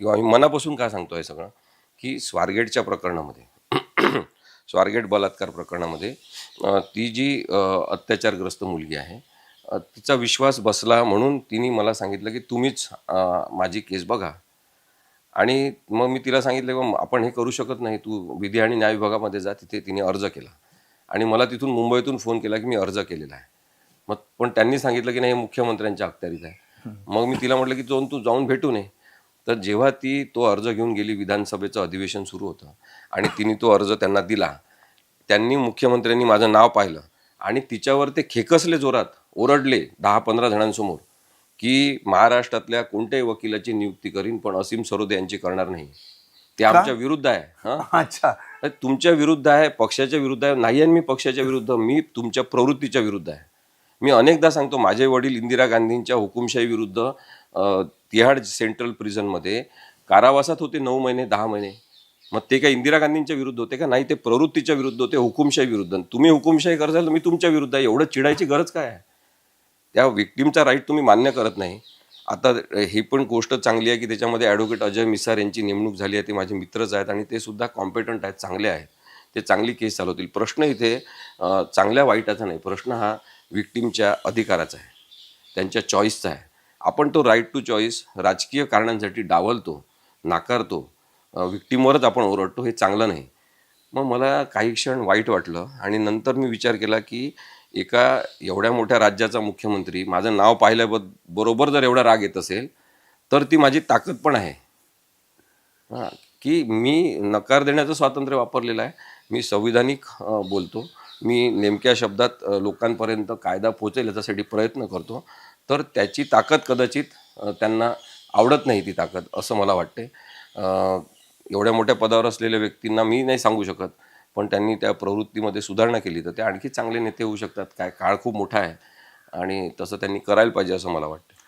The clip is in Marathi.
किंवा मी मनापासून काय सांगतो आहे सगळं? की स्वारगेटच्या प्रकरणामध्ये स्वारगेट बलात्कार प्रकरणामध्ये ती जी अत्याचारग्रस्त मुलगी आहे तिचा विश्वास बसला म्हणून तिने मला सांगितलं की तुम्हीच माझी केस बघा. आणि मग मी तिला सांगितलं की आपण हे करू शकत नाही तू विधी आणि न्याय विभागामध्ये जा तिथे तिने अर्ज केला. आणि मला तिथून मुंबईतून फोन केला की मी अर्ज केलेला आहे. मग पण त्यांनी सांगितलं की नाही हे मुख्यमंत्र्यांच्या अखत्यारीत आहे. मग मी तिला म्हटलं की जाऊन तू जाऊन भेटू नये. तर जेव्हा ती तो अर्ज घेऊन गेली विधानसभेचं अधिवेशन सुरू होतं आणि तिने तो अर्ज त्यांना दिला त्यांनी मुख्यमंत्र्यांनी माझं नाव पाहिलं आणि तिच्यावर ते खेकसले जोरात ओरडले दहा पंधरा जणांसमोर की महाराष्ट्रातल्या कोणत्याही वकिलाची नियुक्ती करीन पण असीम सरोदे यांची करणार नाही. ते आमच्या विरुद्ध आहे अच्छा. तुमच्या विरुद्ध आहे पक्षाच्या विरुद्ध आहे नाही आहे मी पक्षाच्या विरुद्ध मी तुमच्या प्रवृत्तीच्या विरुद्ध आहे. मी अनेकदा सांगतो माझे वडील इंदिरा गांधींच्या हुकुमशाही विरुद्ध तिहाड सेंट्रल प्रिझनमध्ये कारावासात होते नऊ महिने दहा महिने. मग ते काय इंदिरा गांधींच्या विरुद्ध होते का? नाही ते प्रवृत्तीच्या विरुद्ध होते हुकुमशाही विरुद्ध. तुम्ही हुकुमशाही करसाल तर मी तुमच्या विरुद्ध आहे. एवढं चिडायची गरज काय आहे? त्या विक्टीमचा राईट तुम्ही मान्य करत नाही. आता ही पण गोष्ट चांगली आहे की त्याच्यामध्ये ॲडव्होकेट अजय मिसार यांची नेमणूक झाली आहे ते माझे मित्रच आहेत आणि ते सुद्धा कॉम्पिटंट आहेत चांगले आहेत. ते चांगली केस चालवतील. प्रश्न इथे चांगल्या वाईटाचा नाही. प्रश्न हा विक्टीमच्या अधिकाराचा आहे. त्यांच्या चॉईसचा आहे. आपण तो राईट टू चॉईस राजकीय कारणांसाठी डावलतो नाकारतो विक्टीमवरच आपण ओरडतो हे चांगलं नाही. मग मला काही क्षण वाईट वाटलं आणि नंतर मी विचार केला की एका एवढ्या मोठ्या राज्याचा मुख्यमंत्री माझं नाव पाहिल्या बरोबर जर एवढा राग येत असेल तर ती माझी ताकद पण आहे. हां की मी नकार देण्याचं स्वातंत्र्य वापरलेलं आहे. मी संविधानिक बोलतो. मी नेमक्या शब्दात लोकांपर्यंत कायदा पोचेल याच्यासाठी प्रयत्न करतो. तर त्याची ताकद कदाचित त्यांना आवडत नाही ती ताकद असं मला वाटते एवढ्या मोठ्या पदावर असलेल्या व्यक्तींना मी नाही सांगू शकत पण त्यांनी त्या प्रवृत्तीमध्ये सुधारणा केली तर ते आणखी चांगले नेते होऊ शकतात. काय काळ खूप मोठा आहे आणि तसं त्यांनी करायला पाहिजे असं मला वाटतं